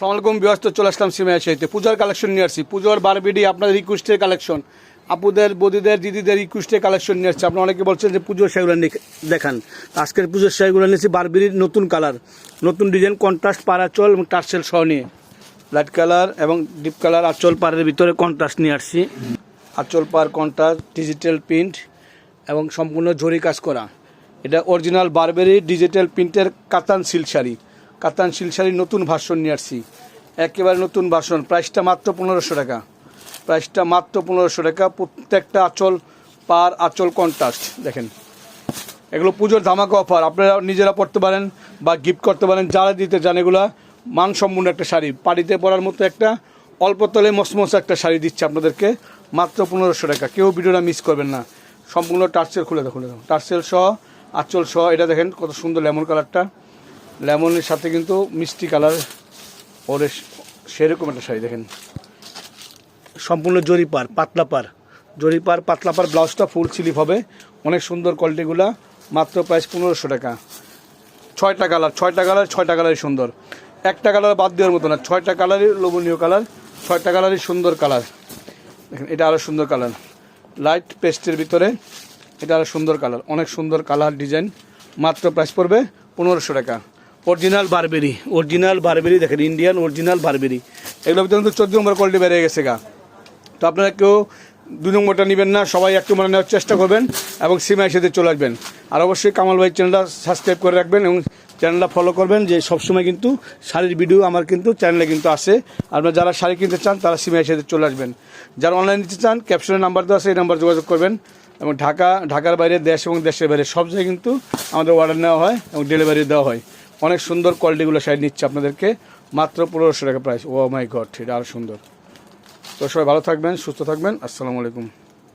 সালামালাইকুম ব্যস্ত চলে আসলাম সিমাইয়া শাহিতে পুজোর কালেকশন নিয়ে আসছি। পুজোর বারবিডি, আপনাদের রিকোয়েস্টের কালেকশন আপুদের, বদিদের, দিদিদের রিকোয়েস্টের কালেকশন নিয়ে আসছে। আপনারা অনেকে বলছেন যে পুজোর শাড়িগুলো দেখান। আজকের পুজোর শাড়িগুলো নিয়েছি বারবিডির নতুন কালার নতুন ডিজাইন কন্ট্রাস্ট পারাচল এবং টার্সেল সহ নিয়ে। লাইট কালার এবং ডিপ কালার আঁচল পাড়ের ভিতরে কন্ট্রাস্ট নিয়ে আসছি। আঁচল পার কন্ট্রাস্ট ডিজিটাল প্রিন্ট এবং সম্পূর্ণ জরি কাজ করা। এটা অরিজিনাল বারবেরি ডিজিটাল প্রিন্টের কাতান সিল্ক শাড়ি। কাতান সিল্ক শাড়ির নতুন ভার্সন নিয়ে আসছি। একেবারে নতুন ভার্সন প্রাইসটা মাত্র পনেরোশো টাকা। প্রাইসটা মাত্র পনেরোশো টাকা, প্রত্যেকটা আঁচল পার আঁচল কন্ট্রাস্ট, দেখেন। এগুলো পুজোর ধামাকা অফার, আপনারা নিজেরা পড়তে পারেন বা গিফট করতে পারেন, যারা দিতে চান এগুলা, মানসম্পন্ন একটা শাড়ি। পাড়িতে পরার মতো একটা, অল্প তলে মসমস একটা শাড়ি দিচ্ছে আপনাদেরকে, মাত্র পনেরোশো টাকা। কেউ ভিডিওটা মিস করবেন না। সম্পূর্ণ টার্সেল খুলে দেখুন টার্সেল সহ, আঁচল সহ, এটা দেখেন কত সুন্দর লেমন কালারটা। লেমনের সাথে কিন্তু মিষ্টি কালার, ওর সেরকম একটা শাড়ি, দেখেন। সম্পূর্ণ জরি পার, পাতলা পার। জরি পার, পাতলা পার, ব্লাউজটা ফুল স্লিভ হবে। অনেক সুন্দর কোয়ালিটিগুলা, মাত্র প্রাইস পনেরোশো টাকা। ছয়টা কালার ছয়টা কালার, ছয়টা কালারই সুন্দর। একটা কালার বাদ দেওয়ার মতো না, ছয়টা কালারই লোভনীয় কালার, ছয়টা কালারই সুন্দর কালার। দেখেন, এটা আরও সুন্দর কালার। লাইট পেস্টের ভিতরে এটা আরও সুন্দর কালার, অনেক সুন্দর কালার ডিজাইন, মাত্র প্রাইস পড়বে পনেরোশো টাকা। অরিজিনাল বারবেরি অরিজিনাল বারবেরি দেখেন ইন্ডিয়ান অরিজিনাল বারবেরি এগুলো কিন্তু চোদ্দ নম্বর কোয়ালিটি বেড়ে গেছে গা। তো আপনারা কেউ দুই নম্বরটা নেবেন না, সবাই এক নম্বর নেওয়ার চেষ্টা করবেন এবং সিমাই সাথে চলে আসবেন। আর অবশ্যই কামাল ভাই চ্যানেলটা সাবস্ক্রাইব করে রাখবেন এবং চ্যানেলটা ফলো করবেন যে সবসময় কিন্তু শাড়ির ভিডিও আমার কিন্তু চ্যানেলে কিন্তু আসে। আপনারা যারা শাড়ি কিনতে চান, তারা সিমাই সাথে চলে আসবেন। যারা অনলাইন নিতে চান ক্যাপশনের নাম্বার দেওয়া আছে, এই নাম্বার যোগাযোগ করবেন। এবং ঢাকা, ঢাকার বাইরে, দেশ এবং দেশের বাইরে সব জায়গায় কিন্তু আমাদের অর্ডার নেওয়া হয় এবং ডেলিভারি দেওয়া হয়। অনেক সুন্দর কোয়ালিটিগুলো শাড়ি নিচ্ছে আপনাদেরকে। মাত্র পনেরোশো টাকা প্রাইস ও মাই গড এটা আরও সুন্দর। তো সবাই ভালো থাকবেন, সুস্থ থাকবেন। আসসালামু আলাইকুম।